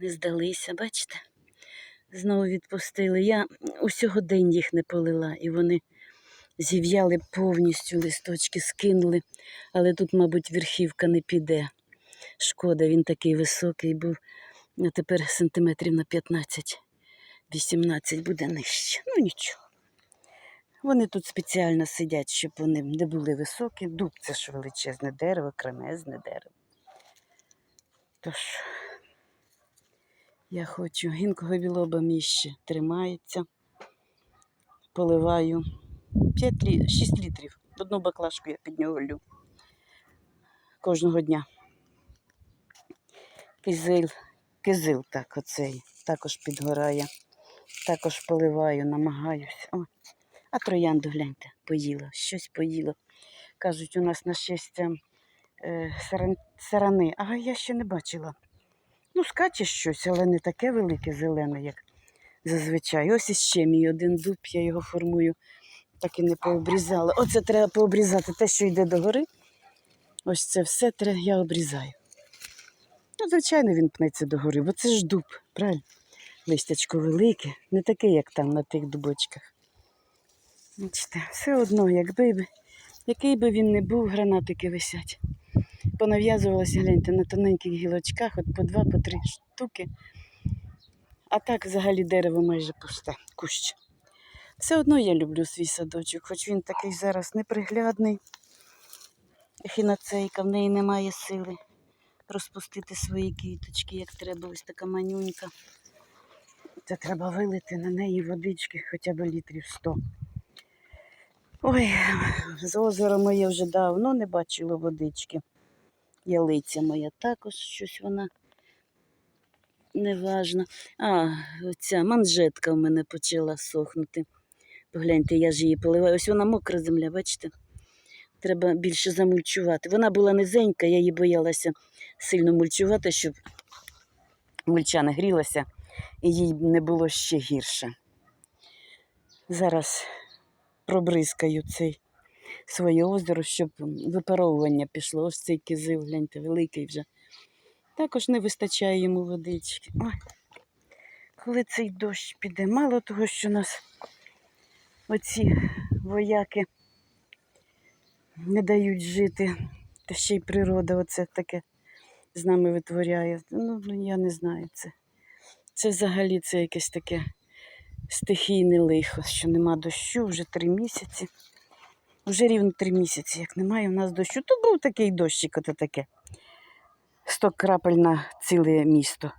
Не здалися, бачите? Знову відпустили. Я усього день їх не полила, і вони зів'яли повністю листочки, скинули. Але тут, мабуть, верхівка не піде. Шкода, він такий високий був. А тепер сантиметрів на 15-18 буде нижче. Ну нічого. Вони тут спеціально сидять, щоб вони не були високі. Дуб це ж величезне дерево, кремезне дерево. Тож, я хочу. Гінкого білоба мій ще тримається. Поливаю 5 лі... 6 літрів. Одну баклажку я під нього лю. Кожного дня. Кизил, кизил так оцей, також підгорає. Також поливаю, намагаюся. О, а троянду гляньте, поїла, щось поїла. Кажуть, у нас на щастя е, сарани, а я ще не бачила. Ну, скаче щось, але не таке велике зелене, як зазвичай. Ось іще мій один дуб, я його формую, так і не пообрізала. Оце треба пообрізати те, що йде догори. Ось це все треба, я обрізаю. Ну, звичайно, він пнеться догори, бо це ж дуб, правильно? Листячко велике, не таке, як там на тих дубочках. Бачите, все одно, якби, який би він не був, гранатики висять. Понав'язувалося, гляньте, на тоненьких гілочках, от по два, по три штуки. А так взагалі дерево майже пусте, кущ. Все одно я люблю свій садочок, хоч він такий зараз неприглядний. Хіноцейка, в неї немає сили розпустити свої квіточки, як треба, ось така манюнька. Це треба вилити на неї водички хоча б літрів 100. Ой, з озера моє вже давно не бачила водички. Ялиця моя також щось вона неважна. А, оця манжетка в мене почала сохнути. Погляньте, я ж її поливаю. Ось вона мокра земля, бачите? Треба більше замульчувати. Вона була низенька, я її боялася сильно мульчувати, щоб мульча не грілася і їй не було ще гірше. Зараз пробризкаю цей своє озеро, щоб випаровування пішло. Ось цей кизил, гляньте, великий вже. Також не вистачає йому водички. Ой, коли цей дощ піде, мало того, що нас оці вояки не дають жити, та ще й природа оце таке з нами витворяє. Ну, я не знаю це. Це взагалі це якесь таке стихійне лихо, що нема дощу вже три місяці. Вже рівно три місяці, як немає у нас дощу. То був такий дощик, ото таке. Сто крапель на ціле місто.